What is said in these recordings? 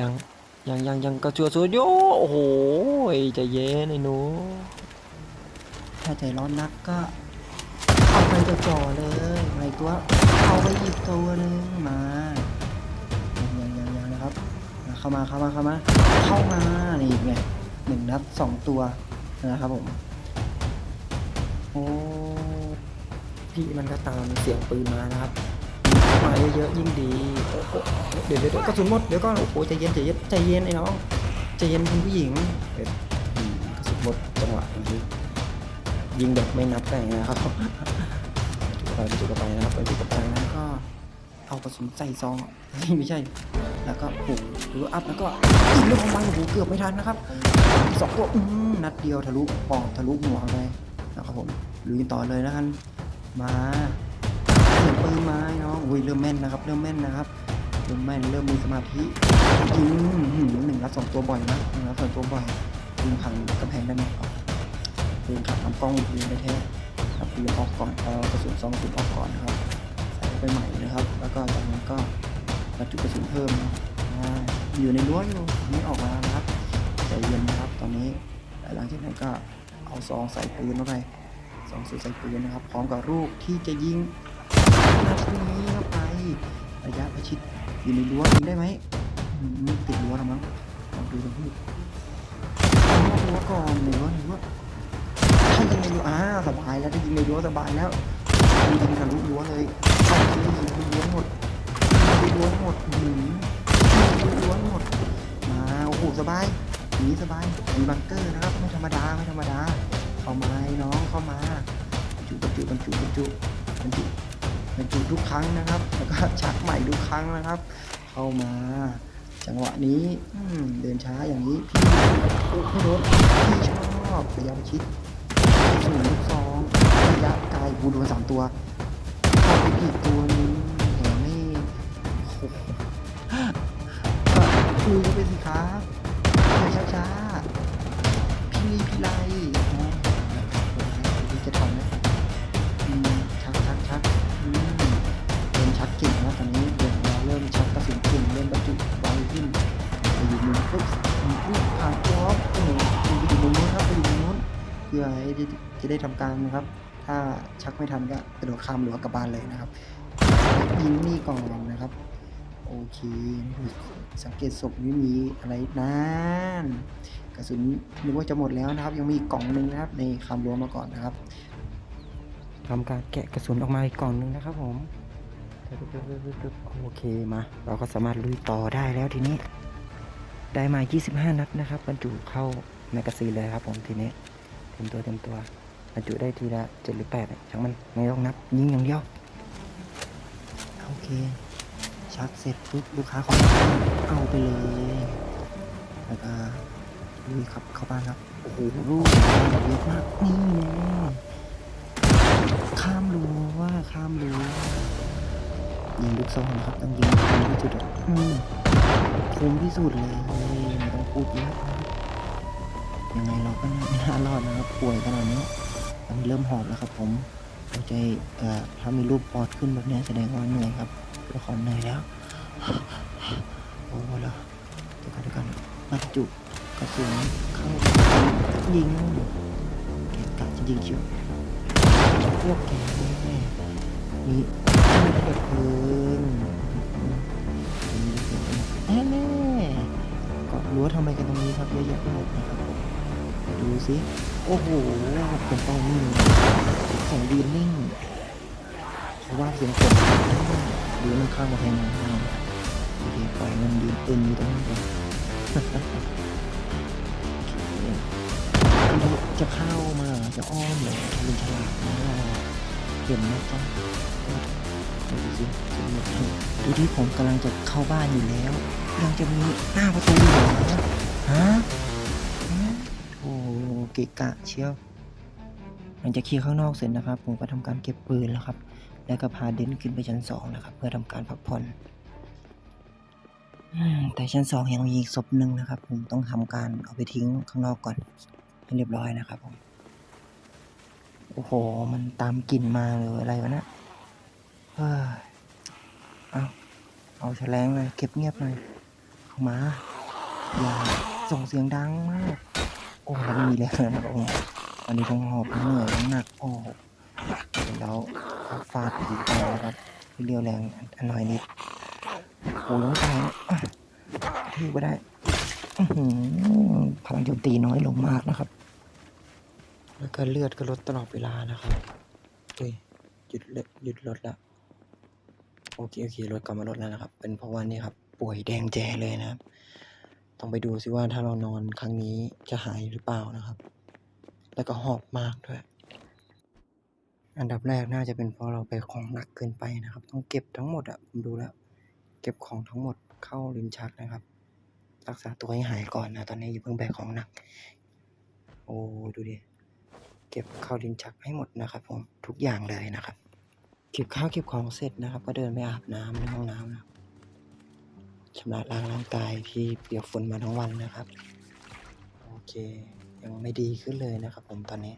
ยังยังยังยังกระชัวชัวโยโอ้โหใจเย็นไอ้หนู ถ้าใจร้อนนักก็เอาไปจ่อเลยอะไรตัวเอาไปอีกตัวหนึงมายังยังยังยังนะครับมาเข้ามาเข้ามาเข้ามาเข้ามานี่ไงหนึ่งนัดสองตัวนะครับผมโอ้พี่มันก็ตามเสียงปืนมานะครับ มาเยอะๆยิ่งดีโอ้โหเดี๋ยวเดี๋ยวกระสุนหมดเดี๋ยวก่อนโอ้โหใจเย็นใจเย็นใจเย็นไอ้น้องใจเย็นคุณผู้หญิงเอ้ยอืมกระสุนหมดจังหวะนี้ยิงแบบไม่นับแต่งนะครับจุดไปจุดไปนะครับไปจุดไปจากนะนั้นก็เอากระสุนใส่ซองนี่ไม่ใช่ แล้วก็ปุ่มหรืออัพแล้วก็ยิงลูกของมันโอ้โหเกือบไม่ทันนะครับสองตัวนัดเดียวทะลุปอดทะลุหัวไปนะครับผมลุยต่อเลยนะกันมา ปืนไม้น้องอุ้ยเริ่มแม่นนะครับ เริ่มแม่นนะครับ เริ่มแม่น เริ่มมีสมาธิยิงหนึ่งนัดสองตัวบ่อยนะหนึ่งนัดสองตัวบ่อยยิงพังกระแพงได้ไหมครับปืนขับลำกล้องยิงได้แท้ครับปืนออกก่อนเอากระสุนซองกระสุนออกก่อนนะครับ ใส่ไปใหม่นะครับ แล้วก็จากนั้นก็บรรจุกระสุนเพิ่มนะอยู่ในรั้วอยู่ไม่ออกมานะครับใจเย็นนะครับ ตอนนี้หลังจากนั้นก็เอาซองใส่ปืนเข้าไปซองใส่ปืนนะครับ พร้อมกับลูกที่จะยิง นัดนี้เข้าไประยะประชิดอยู่ในรั้วยิงได้ไหมติดรั้วแล้วมั้งลองดูดูพี่นอกรั้วก่อนในรั้วในรั้วถ้ายิงในรั้วอ่าสบายแล้วถ้ายิงในรั้วสบายแล้วยิงทะลุรั้วเลยเอาทียิงทะลุรั้วหมดทะลุรั้วหมดหืมยิงทะลุรั้วหมดมาโอ้โหสบายหนีสบายมีบังเกอร์นะครับไม่ธรรมดาไม่ธรรมดาเข้ามาไอ้น้องเข้ามาจุบรรจุบรรจุบรรจุบรรจุ บรรจุทุกครั้งนะครับ แล้วก็ชักใหม่ทุกครั้งนะครับ เข้ามา จังหวะนี้เดินช้าอย่างนี้พี่โอ้ไม่โดนพี่ชอบระยะประชิดศูนย์ลูกซองระยะไกลกูโดนสามตัวเข้าไปอีกตัวนึงแหมไม่โอ้โหคุยกันไปสิครับช้าช้าพี่ลีพี่ไล ให้ได้จะได้ทำการนะครับ ถ้าชักไม่ทันก็กระโดดข้ามหรั้วกลับบ้านเลยนะครับยิงนี่ก่อนนะครับ โอเค สังเกตศพไม่มีอะไรนั่นกระสุนนึกว่าจะหมดแล้วนะครับ ยังมีอีกกล่องหนึ่งนะครับ ในคำรั้วมาก่อนนะครับทำการแกะกระสุนออกมาอีกกล่องหนึ่งนะครับผมโอเคมา เราก็สามารถลุยต่อได้แล้วทีนี้ ได้มา 25 นัดนะครับบรรจุเข้าแมกกาซีนเลยครับผมทีนี้ เต็มตัวเต็มตัวบรรจุได้ทีละ7หรือ8เนี่ยช่างมันไม่ต้องนับ ยิงอย่างเดียว โอเคชักเสร็จปุ๊บลูกค้าของเอาไปเลยแล้วก็ลุยขับเข้าบ้านครับ โอ้โหลูกเยอะมากนี่แน่ข้ามรั้วว่าข้ามรั้วยิงลูกซองนะครับต้องยิงคมที่สุดอะอืมคมที่สุดเลยไม่ต้องพูดเยอะ ยังไงเราก็ไม่น่ารอดนะครับป่วยขนาดนี้ตอนนี้เริ่มหอบแล้วครับผมหัวใจเอ่อถ้ามีรูปปอดขึ้นแบบนี้แสดงว่าเหนื่อยครับละครเหนื่อยแล้วโอ้โหแล้วเดี๋ยวกันเดี๋ยวกันบรรจุกระสุนเข้ายิงเกกะจะยิงเฉียวพวกแกนี่นี่ระเบิดเพลิงแน่แน่ๆเกาะรั้วทำไมกันตรงนี้ครับเยอะแยะไปหมดนะครับ ดูสิ โอ้โหเป็นเป้านิ่งข่งยืนนิ่งเพราะว่าเสียงฝนดูมันข้างมาแทงเราโอเคปล่อยมันยืนตึงอยู่ตรงนั้นก่อนจะเข้ามาจะอ้อมเลยลุงฉลาดนะเห็นนะจ๊ะดูสิดูที่ผมกำลังจะเข้าบ้านอยู่แล้ว ยังจะมีหน้าประตูอยู่ เกะกะเชียว หลังจากเคลียร์ข้างนอกเสร็จนะครับ ผมก็ทำการเก็บปืนแล้วครับ แล้วก็พาเดนขึ้นไปชั้นสองนะครับ เพื่อทำการพักผ่อนแต่ชั้นสองยังมีอีกศพหนึ่งนะครับ ผมต้องทำการเอาไปทิ้งข้างนอกก่อนให้เรียบร้อยนะครับผมโอ้โห มันตามกลิ่นมาหรือะไรวะนะเฮ้ยเอาเอาแฉลงเลยเก็บเงียบหน่อย เข้ามา อย่าส่งเสียงดังมาก โอ้แล้วไม่มีแรงแล้วนะครับผมวันนี้ทั้งหอบทั้งเหนื่อยทั้งหนักโอ้แล้วฟาดผีไปนะครับเรียวแรงอันหน่อยนิดโอ้ยต้องตายอะถือไปได้พลังโจมตีน้อยลงมากนะครับ แล้วก็เลือดก็ลดตลอดเวลานะครับเฮ้ยหยุดเลหยุดลดละโอเคโอเคลดกลับมาลดแล้วนะครับ เป็นเพราะว่านี่ครับ ป่วยแดงแจเลยนะครับ ต้องไปดูซิว่าถ้าเรานอนครั้งนี้จะหายหรือเปล่านะครับ แล้วก็หอบมากด้วย อันดับแรกน่าจะเป็นเพราะเราไปของหนักเกินไปนะครับ ต้องเก็บทั้งหมดอะผมดูแล้ว เก็บของทั้งหมดเข้าลิ้นชักนะครับ รักษาตัวให้หายก่อนนะตอนนี้อย่าเพิ่งแบกของหนัก โอ้ดูดิเก็บเข้าลิ้นชักให้หมดนะครับ ผมทุกอย่างเลยนะครับ เก็บข้าวเก็บของเสร็จนะครับ ก็เดินไปอาบน้ำในห้องน้ำนะครับำระล้างร่างกายที่เปียกฝนมาทั้งวันนะครับ โอเค ยังไม่ดีขึ้นเลยนะครับ ผมตอนนี้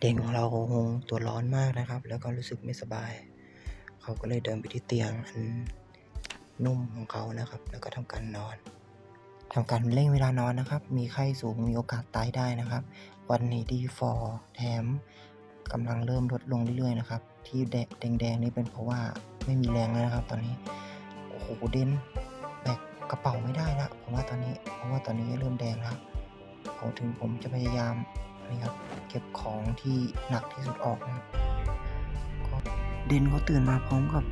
เด็กของเราคงตัวร้อนมากนะครับ แล้วก็รู้สึกไม่สบาย เขาก็เลยเดินไปที่เตียงอันนุ่มของเขานะครับ แล้วก็ทำการนอนทำการเร่งเวลานอนนะครับ มีไข้สูงมีโอกาสตายได้นะครับ วันนี้ดีฟอร์แถมกำลังเริ่มลดลงเรื่อยๆนะครับ ที่แดงแดงๆนี่เป็นเพราะว่าไม่มีแรงแล้วนะครับ ตอนนี้ โอ้โหเด่นแบกกระเป๋าไม่ได้ล้วผมว่าตอนนี้เพราะว่าตอนนี้เริ่มแดงแล้วผมถึงผมจะพยายามนี่ครับเก็บของที่หนักที่สุดออกนะก็เด่นเขาตื่นมาพร้อมกับ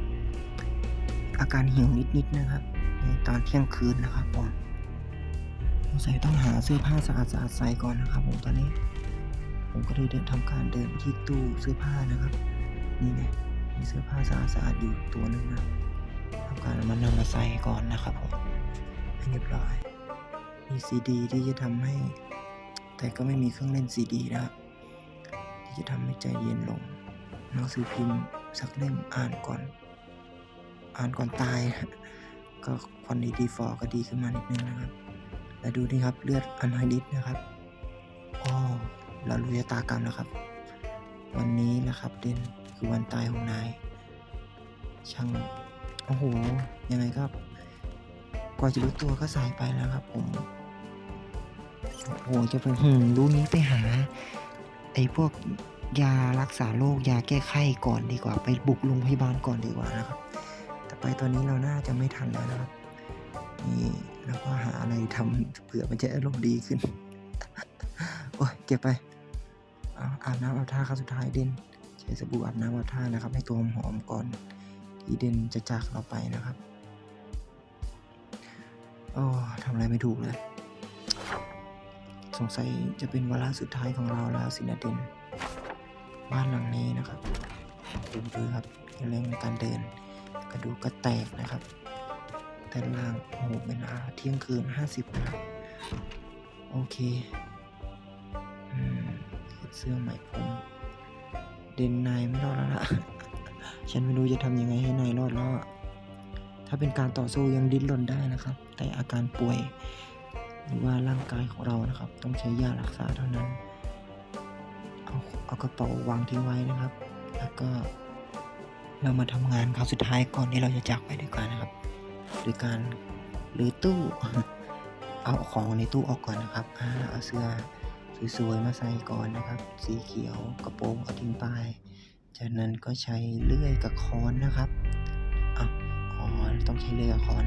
อาการหิวนิดๆนะครับในตอนเที่ยงคืนนะครับผมสงสัยต้องหาเสื้อผ้าสะอาดๆใส่ก่อนนะครับ ผมตอนนี้ ผมก็เลยเดินทำการเดินไปที่ตู้เสื้อผ้านะครับ นี่ไงมีเสื้อผ้าสะอาดๆอยู่ตัวหนึงนะำการมันนำมาใส่ก่อนนะครับผมให้เรียบร้อย มีซีดีที่จะทำให้ แต่ก็ไม่มีเครื่องเล่นซีดีนะครับที่จะทำให้ใจเย็นลงหนังสือพิมพ์สักเล่มอ่านก่อน อ่านก่อนตาย ก็ควันดีดีฟอร์ก็ดีขึ้นมานิดนึงนะครับแล้วดูนี่ครับเลือดอันไฮดิสนะครับอ๋อเรารู้ชะตากรรมแล้วครับ วันนี้นะครับเดนคือวันตายของนายช่าง โอ้โห ยังไงครับ กว่าจะรู้ตัวก็สายไปแล้วครับผม โอ้โห จะไปหืมรู้นี้ไปหา ไอ้พวกยารักษาโรคยาแก้ไข้ก่อนดีกว่า ไปบุกโรงพยาบาลก่อนดีกว่านะครับ แต่ไปตอนนี้เราน่าจะไม่ทันแล้วนะครับ นี่แล้วก็หาอะไรทำเผื่อมันจะอารมณ์ดีขึ้น โอ้ยเก็บไปอาอาบน้ำอาบท่าครั้งสุดท้ายเด่นใช้สบู่อาบน้ำอาบท่านะครับ ให้ตัวหอมก่อน ที่เดนจะจากเราไปนะครับโอ้ทำอะไรไม่ถูกเลย สงสัยจะเป็นวาระสุดท้ายของเราแล้วสินะเดนบ้านหลังนี้นะครับดูดูครับเรื่องในการเดิน กระดูกก็แตกนะครับ แต่ล่างโอ้โหเป็นอาเที่ยงคืนห้าสิบนะครับโอเคอืมเสื้อใหม่ผม เดนนายไม่รอดแล้วล่ะ ฉันไม่รู้จะทำยังไงให้นายรอดแล้วอะถ้าเป็นการต่อสู้ยังดิ้นรนได้นะครับ แต่อาการป่วย หรือว่าร่างกายของเรานะครับ ต้องใช้ยารักษาเท่านั้น เอาเอากระเป๋าวางทิ้งไว้นะครับ แล้วก็เรามาทำงานครั้งสุดท้ายก่อนที่เราจะจากไปดีกว่านะครับโดยการหรือตู้เอาของในตู้ออกก่อนนะครับเอาเสื้อสวยๆมาใส่ก่อนนะครับ สีเขียวกระโปรงเอาทิ้งไป จากนั้นก็ใช้เลื่อยกับค้อนนะครับอะอ๋อต้องใช้เลื่อยกับค้อน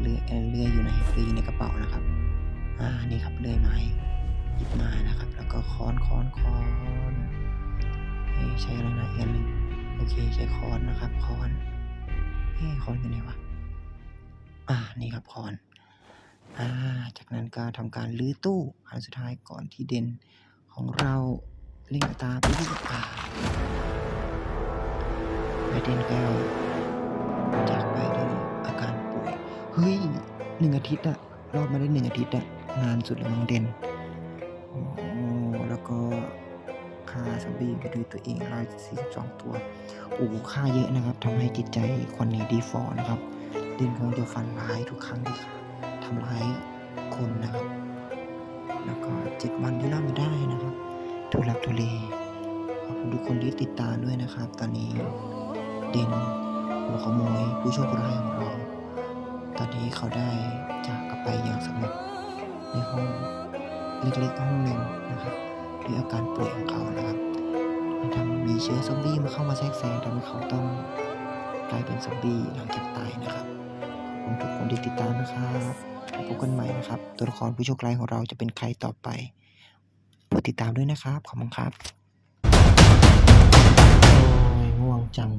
เลื่อยเอ่อเลื่อยอยู่ไหนเลื่อยอยู่ในกระเป๋านะครับ อ่า นี่ครับเลื่อยไม้หยิบมานะครับ แล้วก็ค้อนค้อนค้อนเอ้ใช้อะไรนะอีกอันหนึ่งโอเค ใช้ค้อนนะครับค้อนเฮ้ค้อนอยู่ไหนวะ อ่า นี่ครับค้อน อ่า จากนั้นก็ทำการลื้อตู้อันสุดท้ายก่อนที่เด่นของเรา เล่งตาไปที่อ่าและเด่นก็จากไปด้วยอาการป่วย เฮ้ยหนึ่งอาทิตย์อะรอดมาได้หนึ่งอาทิตย์อะนานสุดแล้วมังเดนโอ้แล้วก็ค่าซอมบี้ไปด้วยตัวเองร้อยสี่สิบสองตัวโอ้ค่าเยอะนะครับทำให้จิตใจคนนี้ดีฟอร์นะครับ เด่นคงจะฟันร้ายทุกครั้งที่ทำร้ายคนนะครับ แล้วก็เจ็ดวันที่รอดมาได้นะครับ ทุลักทุเลขอบคุณทุกคนที่ติดตามด้วยนะครับ ตอนนี้เด่นหัวขโมยผู้โชคร้ายของเรา ตอนนี้เขาได้จากกับไปอย่างสงบในห้องเล็กๆห้องหนึ่งนะครับด้วยอาการป่วยของเขานะครับมันทำมีเชื้อซอมบี้มาเข้ามาแทรกแซงทำให้เขาต้องกลายเป็นซอมบี้หลังจากตายนะครับขอบคุณทุกคนที่ติดตามนะครับพบกันใหม่นะครับ ตัวละครผู้โชคร้ายของเราจะเป็นใครต่อไป โปรดติดตามด้วยนะครับ ขอบคุณครับ โอ้ยง่วงจัง